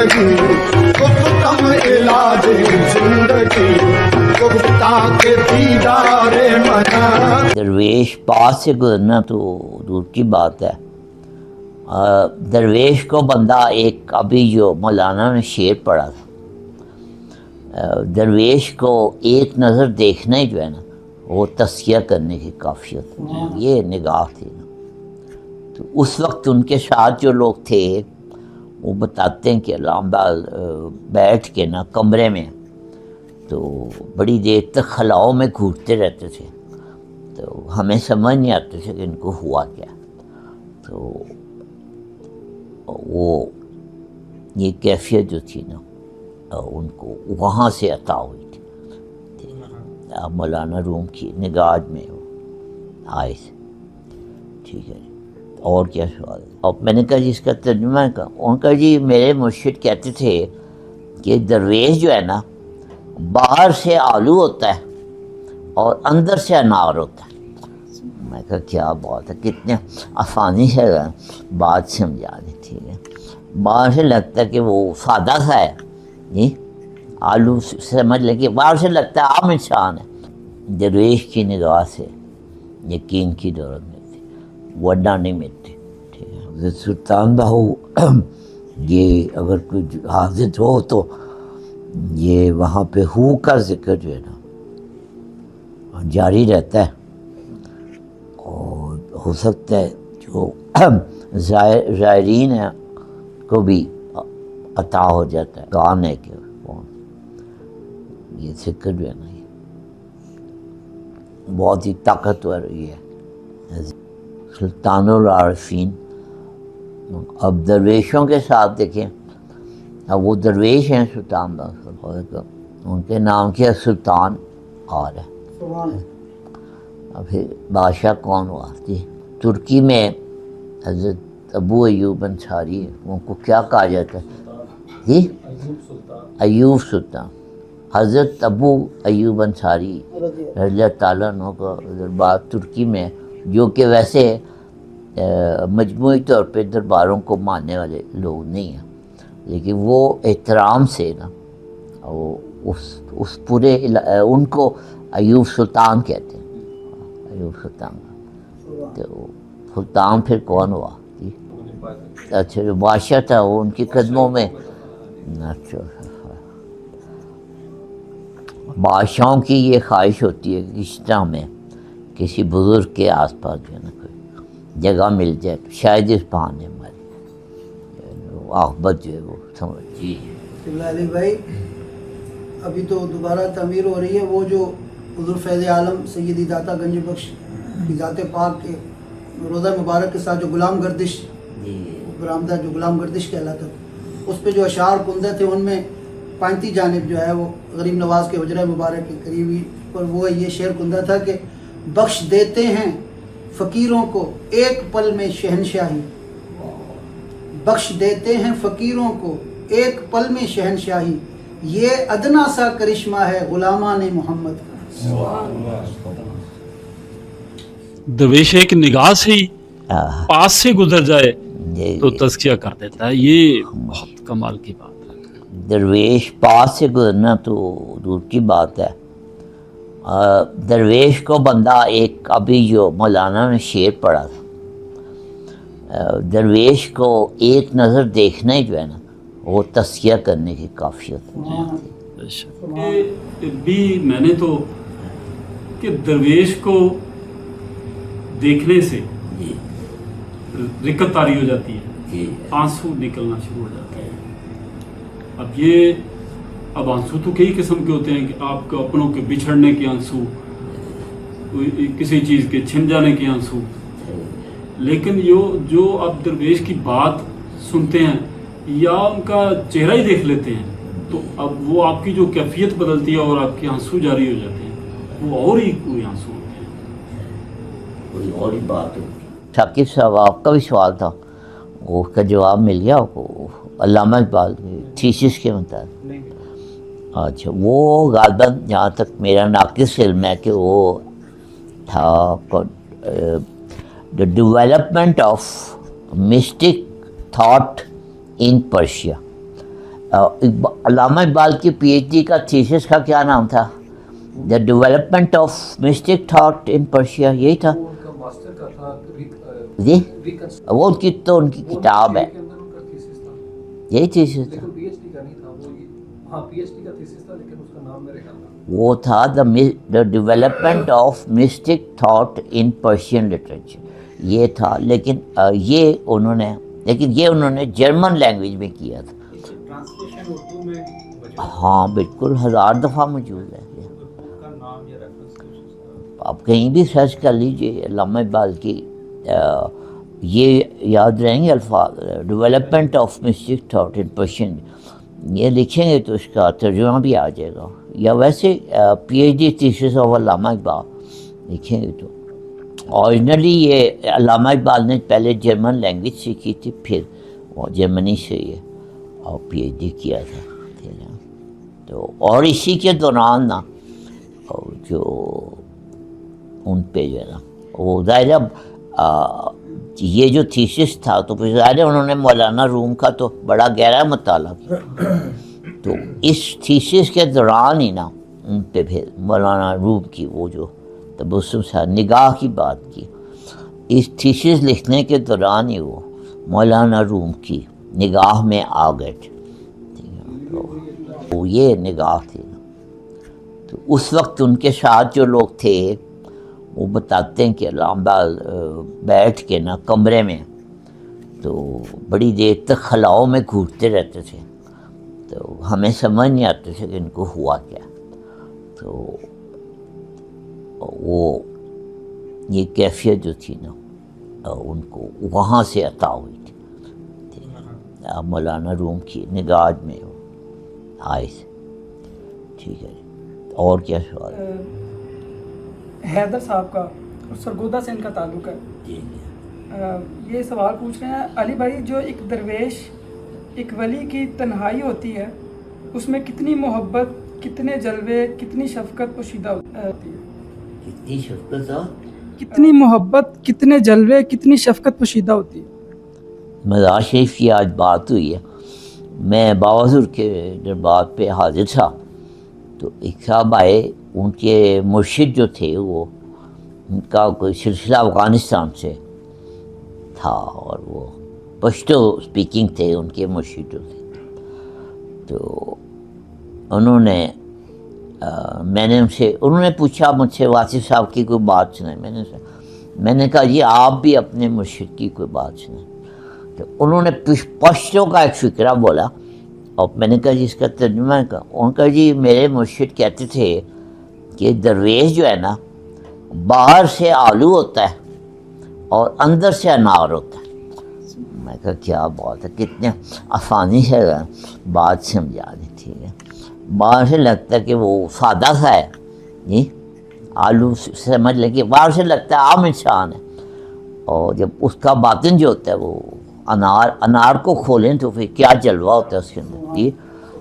زندگی کم علاج زندگی درویش، پاس سے گزرنا تو دور کی بات ہے۔ درویش کو بندہ ایک ابھی جو مولانا نے شعر پڑھا تھا۔ درویش کو ایک نظر دیکھنا ہی جو ہے نا، وہ تسکیہ کرنے کی کافیت یہ نگاہ تھی نا۔ تو اس وقت ان کے ساتھ جو لوگ تھے وہ بتاتے ہیں کہ لمبا بیٹھ کے نا کمرے میں۔ تو بڑی دیر تک خلاؤں میں گھوٹتے رہتے تھے۔ تو ہمیں سمجھ نہیں آتے تھے کہ ان کو ہوا کیا۔ تو وہ یہ کیفیت جو تھی نا ان کو وہاں سے عطا ہوئی تھی۔ مولانا روم کی نگاہ میں آئے تھے۔ ٹھیک ہے۔ اور کیا سوال اور میں نے کہا جی اس کا ترجمہ کا ان کا جی میرے مرشد کہتے تھے کہ درویش جو ہے نا باہر سے آلو ہوتا ہے اور اندر سے انار ہوتا ہے۔ میں کہا کیا بات ہے، کتنے آسانی سے بات سمجھا دی ٹھیک ہے باہر سے لگتا ہے کہ وہ سادہ سا ہے۔ جی آلو سمجھ لیں کہ باہر سے لگتا ہے، عام انسان ہے۔ درویش کی نگاہ سے یقین کی دولت وڈا میں تھے حضرت سلطان بہو، یہ اگر کوئی حاضر ہو تو یہ وہاں پہ ہو کا ذکر جو ہے نا، جاری رہتا ہے۔ اور ہو سکتا ہے جو زائرین ہیں، کو بھی عطا ہو جاتا ہے۔ کون ہے کہ یہ ذکر جو ہے نا بہت ہی طاقتور یہ ہے۔ سلطان العارفین۔ اب درویشوں کے ساتھ دیکھیں۔ اب وہ درویش ہیں سلطان ان کے نام کیا؟ سلطان اور ہے۔ اب پھر بادشاہ کون ہوا؟ جی ترکی میں حضرت ابو ایوب انصاری ان کو کیا کہا جاتا ہے؟ جی ایوب سلطان۔ حضرت ابو ایوب انصاری رضی اللہ تعالیٰ کا دربار ترکی میں جو کہ ویسے مجموعی طور پہ درباروں کو ماننے والے لوگ نہیں ہیں۔ لیکن وہ احترام سے نا، وہ اس اس پورے ان کو ایوب سلطان کہتے ہیں۔ ایوب سلطان۔ تو سلطان پھر کون ہوا؟ جی؟ اچھا جو بادشاہ تھا، وہ ان کے قدموں میں۔ اچھا،, اچھا،, اچھا بادشاہوں کی یہ خواہش ہوتی ہے کہ اس طرح میں کسی بزرگ کے آس پاس جو ہے نا کوئی جگہ مل جائے تو شاید اس بہانے ہماری آخبت جو ہے وہ سمجھ جی۔ علی بھائی ابھی تو دوبارہ تعمیر ہو رہی ہے وہ جو حضور فیض عالم سیدی داتا گنج بخش کی ذات پاک کے روزہ مبارک کے ساتھ جو غلام گردش جی۔ برآمدہ جو غلام گردش کہلاتا تھا اس پہ جو اشعار کندے تھے ان میں پانتی جانب جو ہے وہ غریب نواز کے حجرہ مبارک کے قریبی پر وہ یہ شعر کندہ تھا کہ بخش دیتے ہیں فقیروں کو ایک پل میں شہنشاہی۔ بخش دیتے ہیں فقیروں کو ایک پل میں شہنشاہی۔ یہ ادنا سا کرشمہ ہے غلامان محمد کا۔ دویش ایک نگاہ سے ہی پاس سے گزر جائے جی، تو جی۔ تذکیہ کر دیتا ہے۔ یہ بہت کمال کی بات ہے۔ درویش پاس سے گزرنا تو دور کی بات ہے۔ درویش کو بندہ ایک ابھی جو مولانا نے شعر پڑھا تھا۔ درویش کو ایک نظر دیکھنا ہی جو ہے نا وہ تسکیہ کرنے کی کافیت۔ بھی میں نے تو کہ درویش کو دیکھنے سے جی۔ رکت تاری ہو جاتی ہے جی۔ آنسو نکلنا شروع ہو جاتا ہے اب یہ اب آنسو تو کئی قسم کے ہوتے ہیں کہ آپ کے اپنوں کے بچھڑنے کے آنسو کسی چیز کے چھن جانے کے آنسو۔ لیکن جو آپ درویش کی بات سنتے ہیں یا ان کا چہرہ ہی دیکھ لیتے ہیں تو اب وہ آپ کی جو کیفیت بدلتی ہے اور آپ کے آنسو جاری ہو جاتے ہیں۔ وہ اور ہی کوئی آنسو ہوتے ہیں۔ کوئی اور ہی بات ہے ثاقب صاحب آپ کا بھی سوال تھا۔ اس کا جواب مل گیا۔ علامہ اقبال تھیسس کے مطابق اچھا وہ غالباً جہاں تک میرا ناقص علم ہے کہ وہ تھا the development of mystic thought in Persia Allama Iqbal کی پی ایچ ڈی کا تھیسس کا کیا نام تھا؟ The development of mystic thought in Persia یہی تھا۔ جی؟ وہ ان کی تو ان کی کتاب ہے۔ یہی تھیسس تھا۔ وہ تھا the development of mystic thought in Persian literature یہ تھا لیکن یہ انہوں نے لیکن یہ انہوں نے جرمن لینگویج میں کیا تھا۔ ہاں بالکل ہزار دفعہ موجود ہے۔ آپ کہیں بھی سرچ کر لیجیے علامہ اقبال کی یہ یاد رہیں گے الفاظ development of mystic thought in Persian یہ لکھیں گے تو اس کا ترجمہ بھی آ جائے گا۔ یا ویسے P H D thesis of Allama Iqbal لکھیں گے تو۔ اوریجنلی یہ علامہ اقبال نے پہلے جرمن لینگویج سیکھی تھی، پھر وہ جرمنی سے یہ اور پی ایچ ڈی کیا تھا۔ تو اور اسی کے دوران نا جو ان پہ جو ہے نا، وہ ظاہر یہ جو تھیسس تھا، تو پھر ظاہر انہوں نے مولانا روم کا تو بڑا گہرا مطالعہ کیا۔ تو اس تھیسس کے دوران ہی نا، ان پہ پھر مولانا روم کی وہ جو تبسم سے نگاہ کی بات کی، اس تھیسس لکھنے کے دوران ہی وہ مولانا روم کی نگاہ میں آ گئے تھے۔ وہ یہ نگاہ تھی۔ نا تو اس وقت ان کے ساتھ جو لوگ تھے، وہ بتاتے ہیں کہ لامبا بیٹھ کے نا کمرے میں تو بڑی دیر تک خلاؤں میں گھوٹتے رہتے تھے۔ تو ہمیں سمجھ نہیں آتے تھے کہ ان کو ہوا کیا۔ تو وہ یہ کیفیت جو تھی نا ان کو وہاں سے عطا ہوئی تھی۔ مولانا روم کی نگاہ میں وہ آئے تھے ٹھیک ہے۔ اور کیا سوال؟ ہے؟ حیدر صاحب کا سرگودا سے ان کا تعلق ہے۔ جی جی۔ یہ سوال پوچھ رہے ہیں علی بھائی جو ایک درویش ایک ولی کی تنہائی ہوتی ہے اس میں کتنی محبت کتنے جلوے کتنی شفقت پوشیدہ ہوتی ہے۔ کتنی شفقت کتنی محبت کتنے جلوے کتنی شفقت پوشیدہ ہوتی ہے۔ مزار شریف کی آج بات ہوئی ہے۔ میں باوضر کے دربار پہ حاضر تھا۔ تو ایک صاحب آئے ان کے مرشد جو تھے وہ ان کا کوئی سلسلہ افغانستان سے تھا اور وہ پشتو اسپیکنگ تھے ان کے مرشد جو تھے تو انہوں نے میں نے ان سے، انہوں نے پوچھا مجھ سے، واصف صاحب کی کوئی بات سنائے۔ میں نے میں نے کہا جی آپ بھی اپنے مرشد کی کوئی بات سنائیں تو انہوں نے پشتوں کا ایک فکرہ بولا۔ اور میں نے کہا جی اس کا ترجمہ کہا۔ انہوں نے کہا جی میرے مرشد کہتے تھے کہ درویش جو ہے نا، باہر سے آلو ہوتا ہے اور اندر سے انار ہوتا ہے۔ میں کہا، کیا بات ہے؟ کتنے آسانی سے بات سمجھا دی ٹھیک ہے باہر سے لگتا ہے کہ وہ سادہ سا ہے۔ جی؟ آلو سمجھ لیں کہ باہر سے لگتا ہے، عام انسان ہے۔ اور جب اس کا باطن جو ہوتا ہے، وہ انار انار کو کھولیں تو پھر کیا جلوہ ہوتا ہے اس کے اندر؟ جی؟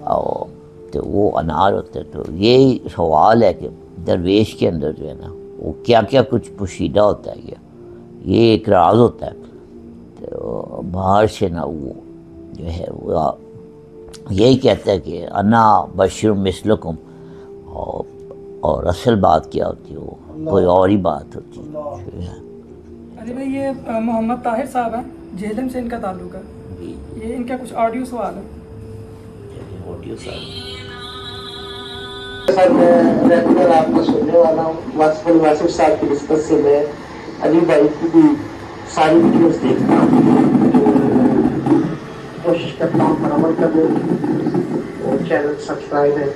اور تو وہ انار ہوتا ہے۔ تو یہی سوال ہے کہ درویش کے اندر جو ہے نا، وہ کیا کیا کچھ پوشیدہ ہوتا ہے؟ یہ یہ ایک راز ہوتا ہے۔ باہر سے نا وہ جو ہے وہ یہی کہتا ہے کہ انا بشر مثلکم اور اور اصل بات کیا ہوتی ہے؟ وہ کوئی اور ہی بات ہوتی ہے۔ علی بھائی یہ محمد طاہر صاحب ہیں جہلم سے ان کا تعلق ہے۔ یہ ان کا کچھ آڈیو سوال ہے۔ سر میں ریگولر آپ کو سننے والا ہوں واصف الواصف صاحب کی نسبت سے میں علی بھائی کی بھی ساری ویڈیوز دیکھتا ہوں کوشش کرتا ہوں پر عمل کرنے کی۔ اور چینل سبسکرائب ہے۔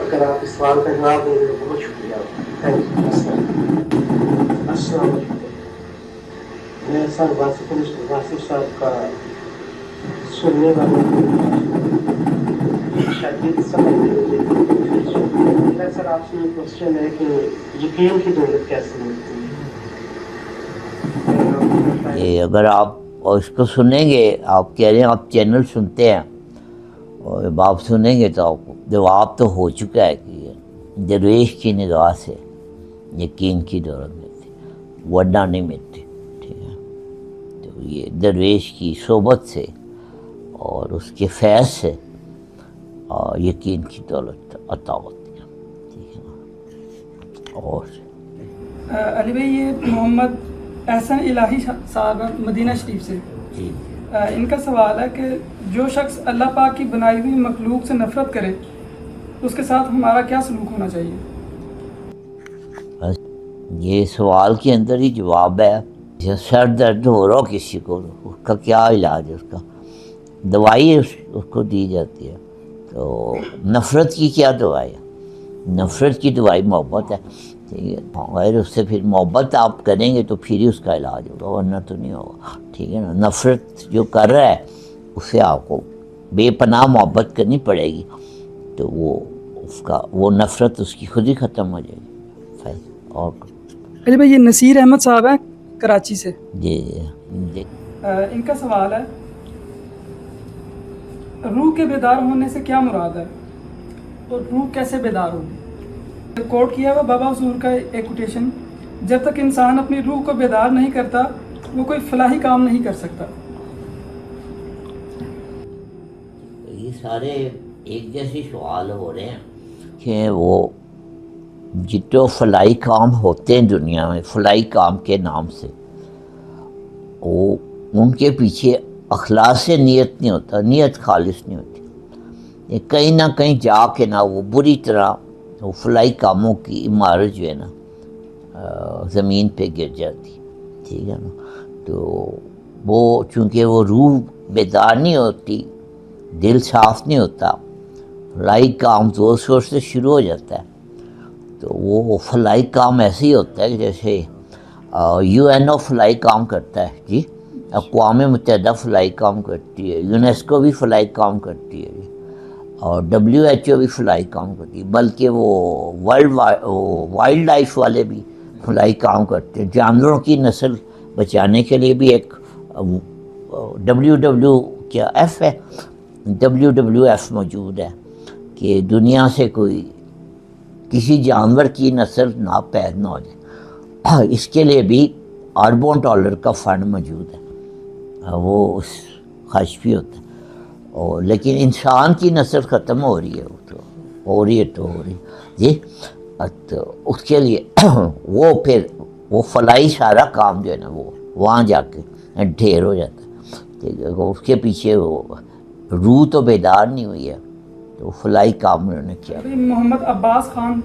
اگر آپ اس سوال کا جواب دیں گے تو بہت شکریہ۔ تھینک یو السلام السلام علیکم۔ میں سر واصف واصف صاحب کا سننے والا ہوں۔ شدید سمجھ میرا سر آپ سے یہ کوشچن ہے کہ یقین کی دولت کیسے ملتی ہے؟ یہ اگر آپ اس کو سنیں گے، آپ کہہ رہے ہیں آپ چینل سنتے ہیں، اور جب آپ سنیں گے تو آپ کو جواب تو ہو چکا ہے کہ درویش کی نگاہ سے یقین کی دولت ملتی ورنہ نہیں ملتی، ٹھیک ہے؟ تو یہ درویش کی صحبت سے اور اس کے فیض سے اور یقین کی دولت عطا ہوتی ہے، ٹھیک ہے؟ نا اور علی بھائی، یہ محمد احسن الہی صاحب مدینہ شریف سے۔ جی۔ ان کا سوال ہے کہ جو شخص اللہ پاک کی بنائی ہوئی مخلوق سے نفرت کرے اس کے ساتھ ہمارا کیا سلوک ہونا چاہیے؟ یہ سوال کے اندر ہی جواب ہے۔ جیسے سر درد ہو رہا ہو کسی کو اس کا کیا علاج ہے؟ اس کا دوائی اس اس کو دی جاتی ہے۔ تو نفرت کی کیا دوائی ہے؟ نفرت کی دوائی محبت ہے۔ ٹھیک ہے اگر اس سے پھر محبت آپ کریں گے تو پھر ہی اس کا علاج ہوگا ورنہ تو نہیں ہوگا۔ ٹھیک ہے نا؟ نفرت جو کر رہا ہے اس سے آپ کو بے پناہ محبت کرنی پڑے گی۔ تو وہ اس کا وہ نفرت اس کی خود ہی ختم ہو جائے گی۔ فیض اور؟ علی بھائی یہ نصیر احمد صاحب ہیں کراچی سے۔ جی جی ان کا سوال ہے روح کے بیدار ہونے سے کیا مراد ہے؟ اور روح کیسے بیدار ہوگی؟ کوٹ کیا ہوا، بابا حضور کا ایک کوٹیشن جب تک انسان اپنی روح کو بیدار نہیں کرتا، وہ کوئی فلاحی کام نہیں کر سکتا۔ یہ سارے ایک جیسے سوال ہو رہے ہیں کہ وہ جتنے فلائی کام ہوتے ہیں دنیا میں فلائی کام کے نام سے، وہ ان کے پیچھے اخلاص نیت نہیں ہوتا، نیت خالص نہیں ہوتی۔ کہیں نہ کہیں جا کے نہ وہ بری طرح وہ فلائی کاموں کی عمارت جو ہے نا زمین پہ گر جاتی، ٹھیک ہے نا؟ تو وہ چونکہ وہ روح بیدار نہیں ہوتی، دل صاف نہیں ہوتا، فلائی کام زور شور سے شروع ہو جاتا ہے۔ تو وہ فلائی کام ایسے ہی ہوتا ہے جیسے یو این او فلائی کام کرتا ہے جی؟ اقوام متحدہ فلائی کام کرتی ہے، یونیسکو بھی فلائی کام کرتی ہے جی؟ اور ڈبلیو ایچ او بھی فلائی کام کرتی ہے، بلکہ وہ ورلڈ وائلڈ لائف والے بھی فلائی کام کرتے ہیں۔ جانوروں کی نسل بچانے کے لیے بھی ایک ڈبلیو ڈبلیو کیا ایف ہے؟ ڈبلیو ڈبلیو ایف موجود ہے کہ دنیا سے کوئی کسی جانور کی نسل نہ پید نہ ہو جائے۔ اس کے لیے بھی اربوں ڈالر کا فنڈ موجود ہے۔ وہ اس خرچ بھی ہوتا ہے۔ اور لیکن انسان کی نسل ختم ہو رہی ہے وہ تو، ہو رہی ہے تو، ہو رہی جی تو اس کے لیے وہ پھر وہ فلائی سارا کام جو ہے نا، وہ وہاں جا کے ڈھیر ہو جاتا ہے۔ اس کے پیچھے وہ روح تو بیدار نہیں ہوئی ہے، تو فلائی کام انہوں نے کیا۔ محمد عباس خان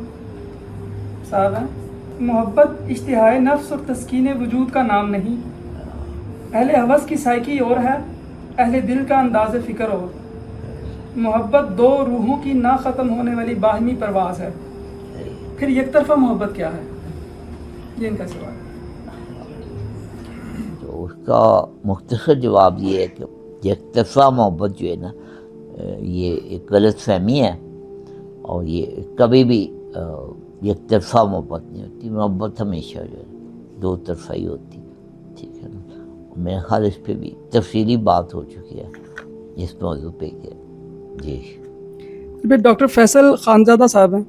صاحب ہیں۔ محبت اشتہائے نفس اور تسکین وجود کا نام نہیں۔ اہل حوث کی سائیکی اور ہے۔ اہل دل کا انداز فکر اور محبت دو روحوں کی نہ ختم ہونے والی باہمی پرواز ہے۔ پھر یک طرفہ محبت کیا ہے؟ یہ ان کا سوال تو اس کا مختصر جواب یہ ہے کہ یک طرفہ محبت جو ہے نا، یہ ایک غلط فہمی ہے اور یہ کبھی بھی یک طرفہ محبت نہیں ہوتی۔ محبت ہمیشہ جو ہے، دو طرفہ ہی ہوتی۔ ٹھیک ہے نا؟ میرے خیال اس پہ بھی تفصیلی بات ہو چکی ہے اس موضوع پہ کہ جی۔ پھر ڈاکٹر فیصل خانزادہ صاحب ہیں۔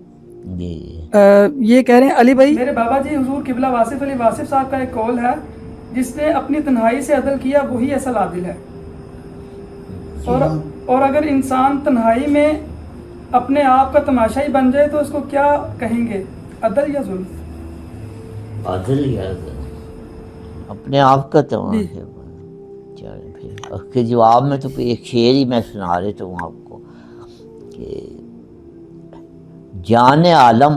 جی۔ جی یہ کہہ رہے ہیں علی بھائی۔ میرے بابا جی حضور قبلہ واصف علی واصف صاحب کا ایک کال ہے جس نے اپنی تنہائی سے عدل کیا وہی اصل عادل ہے۔ اور اور اگر انسان تنہائی میں اپنے آپ کا تماشائی بن جائے تو اس کو کیا کہیں گے؟ عدل یا ظلم؟ عادل یا اپنے آپ کا تماشا چلے پھر اس کے جواب میں تو ایک شعر ہی میں سنا رہتا ہوں آپ کو کہ جان عالم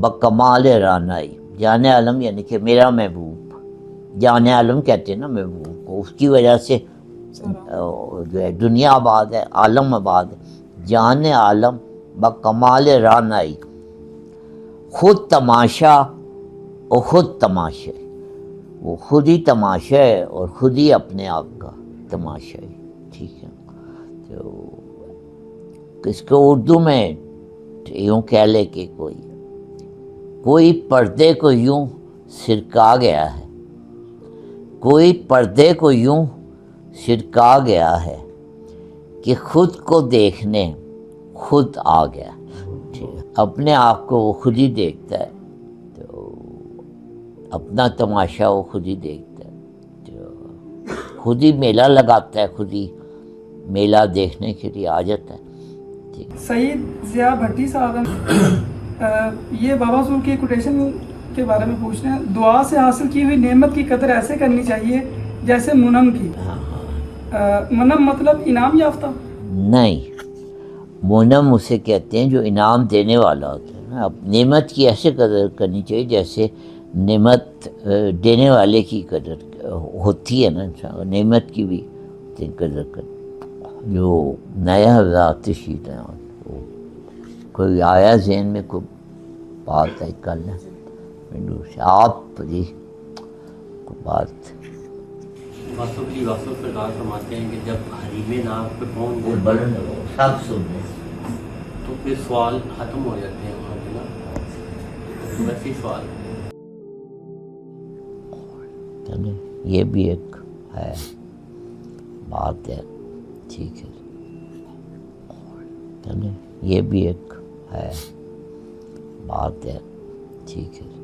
بکمال رانائی۔ جان عالم یعنی کہ میرا محبوب۔ جان عالم کہتے ہیں نا محبوب کو۔ اس کی وجہ سے جو ہے دنیا آباد ہے عالم آباد ہے۔ جان عالم بکمال رانائی۔ خود تماشا اور خود تماشا وہ خود ہی تماشا ہے اور خود ہی اپنے آپ کا تماشا ہے، ٹھیک ہے۔ تو اس کو اردو میں یوں کہہ لے کہ کوئی کوئی پردے کو یوں سرکا گیا ہے، کوئی پردے کو یوں سرکا گیا ہے کہ خود کو دیکھنے خود آ گیا۔ اپنے آپ کو وہ خود ہی دیکھتا ہے۔ اپنا تماشا وہ خود ہی دیکھتا ہے۔ جو خود ہی میلہ لگاتا ہے خود ہی میلہ دیکھنے کے لیے آ جاتا ہے۔ سعید ضیاء بھٹی صاحب یہ بابا سور کی کوٹیشن کے بارے میں پوچھ رہے ہیں۔ دعا سے حاصل کی ہوئی نعمت کی قدر ایسے کرنی چاہیے جیسے منم کی۔ ہاں، ہاں۔ منم مطلب انعام یافتہ۔ نہیں مونم اسے کہتے ہیں جو انعام دینے والا ہوتا ہے نعمت کی ایسے قدر کرنی چاہیے جیسے نعمت دینے والے کی قدر ہوتی ہے نا انسان نعمت کی بھی قدر کر جو نیا تشید ہیں وہ کوئی آیا ذہن میں کوئی بات ہے کل سے آپ جی کوئی بات۔ واسف جی واسف سرکار فرماتے ہیں کہ جب حریم ناک پہ پہنچ سب سننے تو پھر سوال ختم ہو جاتے ہیں وہاں پہ نا۔ ویسے سوال۔ چلے یہ بھی ایک ہے، بات ہے، ٹھیک ہے۔ چلے یہ بھی ایک ہے، بات ہے، ٹھیک ہے۔